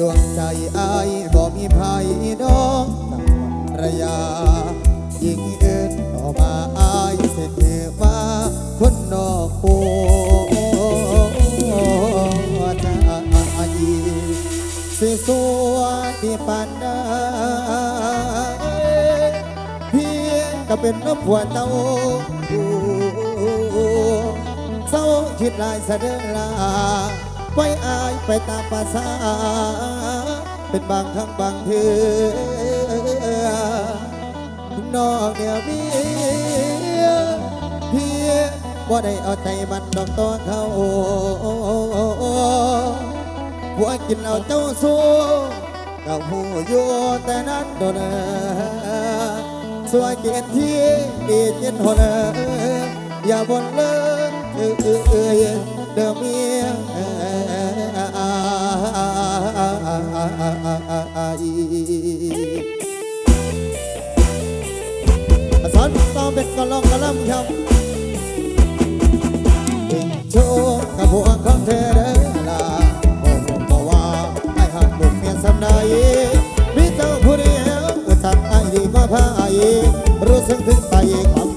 ดวงใจอายบ่มีภัยดอกภรยายิ่งเอิดต่อมาอายเสร็จว่าคนนอกโค ปานดเพียงก็เป็นนัำวัวเต้าเศร้าคิดลายเสด็จลาไปอายไปตามภาษา เป็นบางครั้งบางเธอนอกเดียวมีเพียงบ่ได้เอาใจมันดอกตัวเขาผัวกินเอาเจ้าสู้ เก็หูอยู่แต่นั้นโดนเออสวยเกินที่ดีเย็นหนออย่าบนเลิกเออเออเออเดิมเมียสอนตองเป็นกะลองกะลำครับโชคกับพวกของเธเด้อ ใดมีเจ้าผู้เดียวจากไอ้ที่มาพาย่รู้สึกถึงใจความ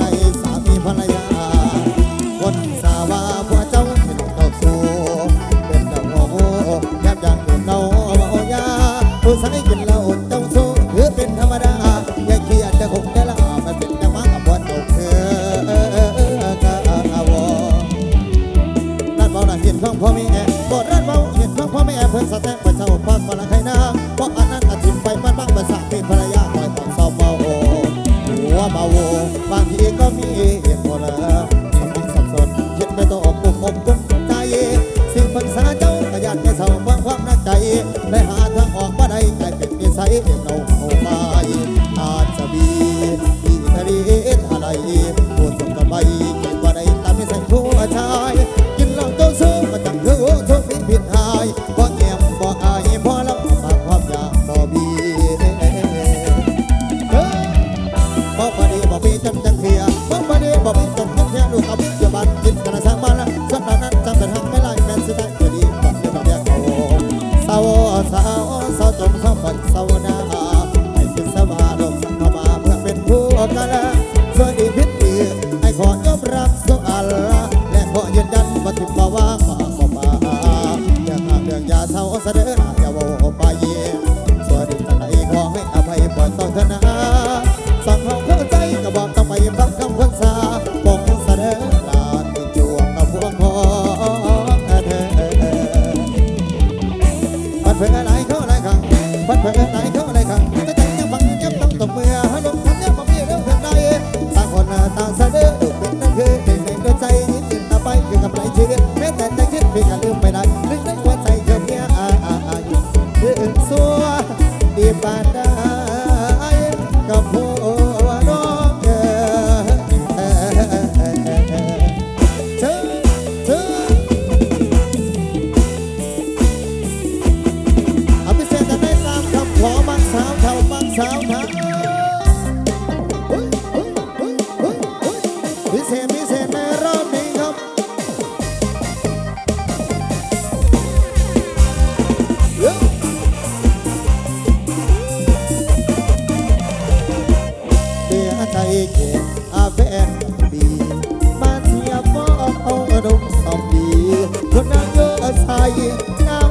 yeah, yeah.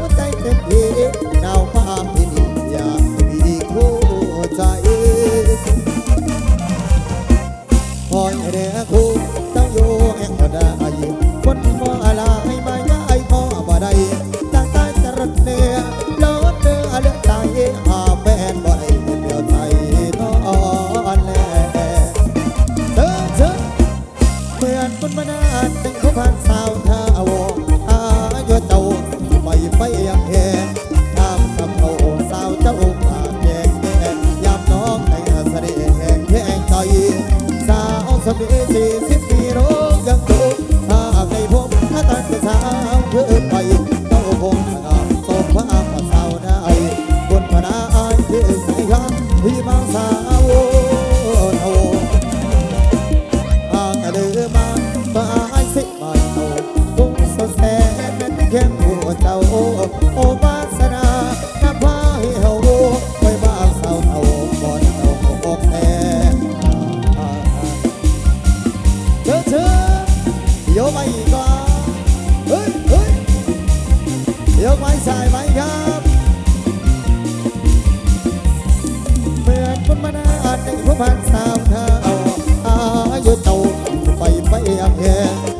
ยกไว้สายไว้ครับเมื่อคนมานาในผู้พันสาวเธออาอยุเจ้าไปไปยังแย่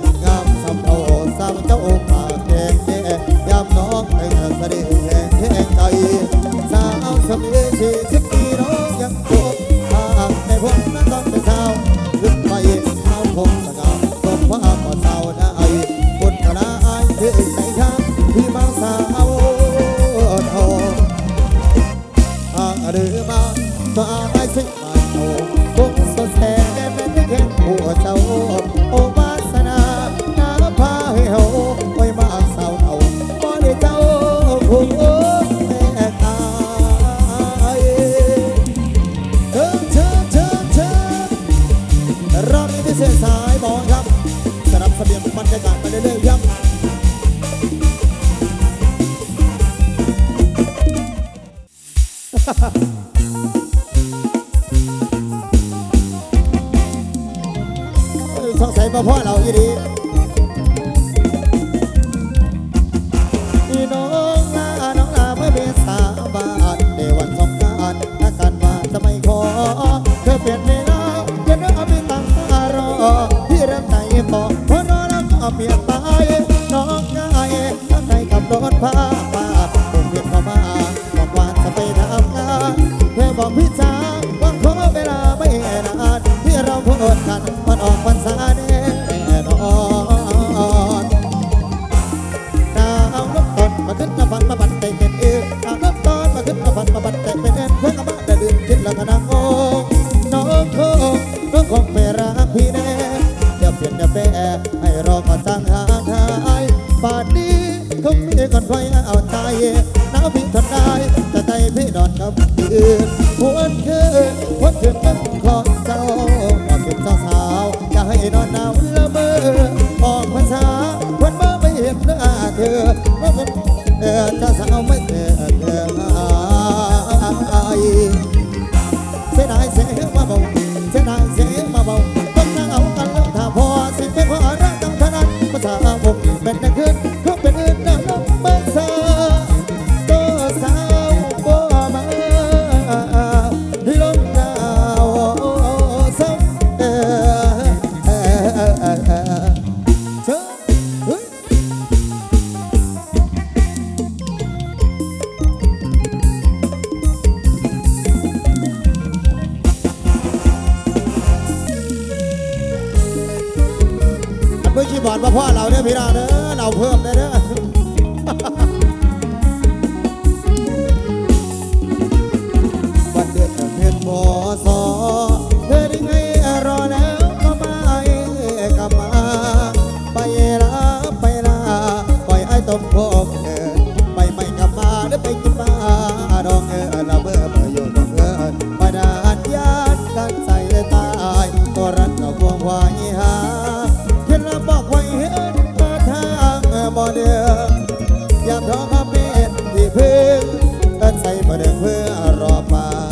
หรือมานก็อายสิมาโตคงสดแสนแค่หัวเจ้า สงสัยมาพ่อเราอีดีพี่น้องลาน้องลาเมื่อเป็นสาบานในวันสงการอาการว่าจะไม่ขอ เธอเปลี่ยนไม่ได้ยันเอาไปตั้งตารอพี่เริ่มใจพอเราะรอแล้กเปลี่ยนไปน้องง่ายตั้งใจกับรถพา เด้อเอาเพิ่มได้เด้อ ropa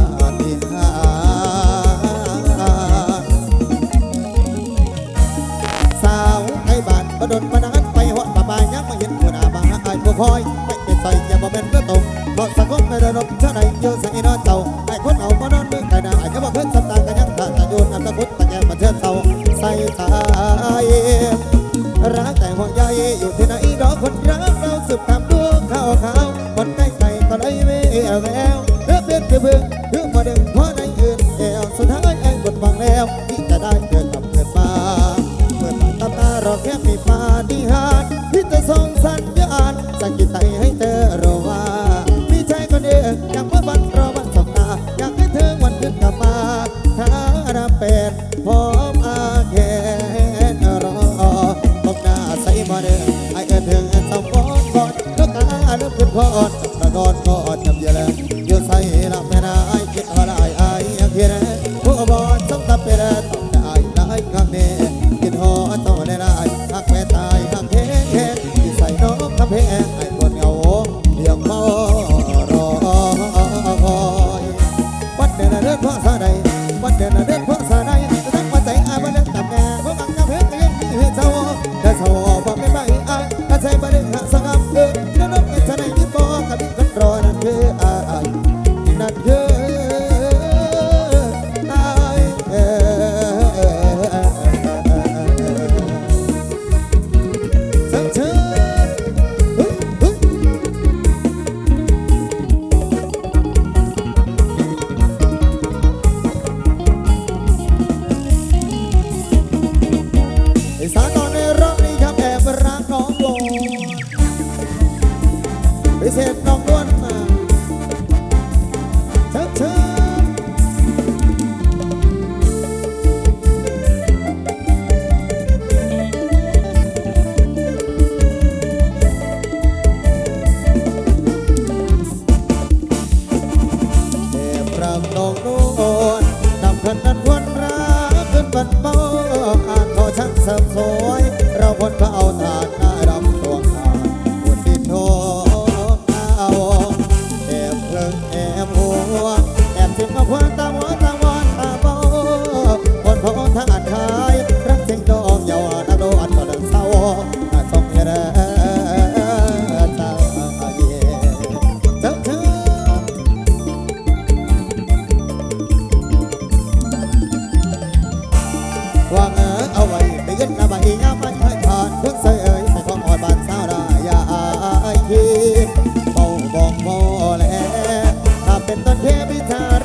the capital.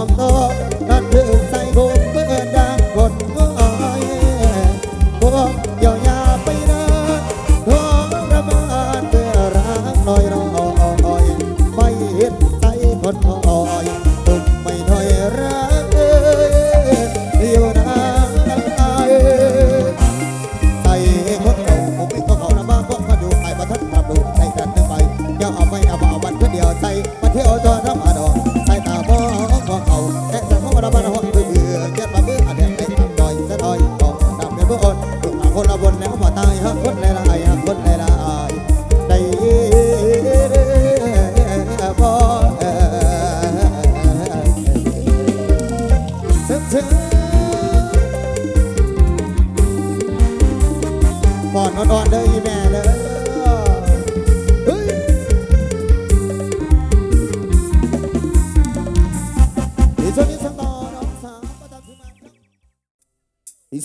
Oh.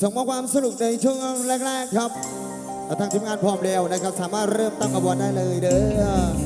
ส่งมอบความสนุกในช่วงแรก ๆ ครับ ทางทีมงานพร้อมแล้วนะครับ สามารถเริ่มตั้งกระบวนได้เลยเด้อ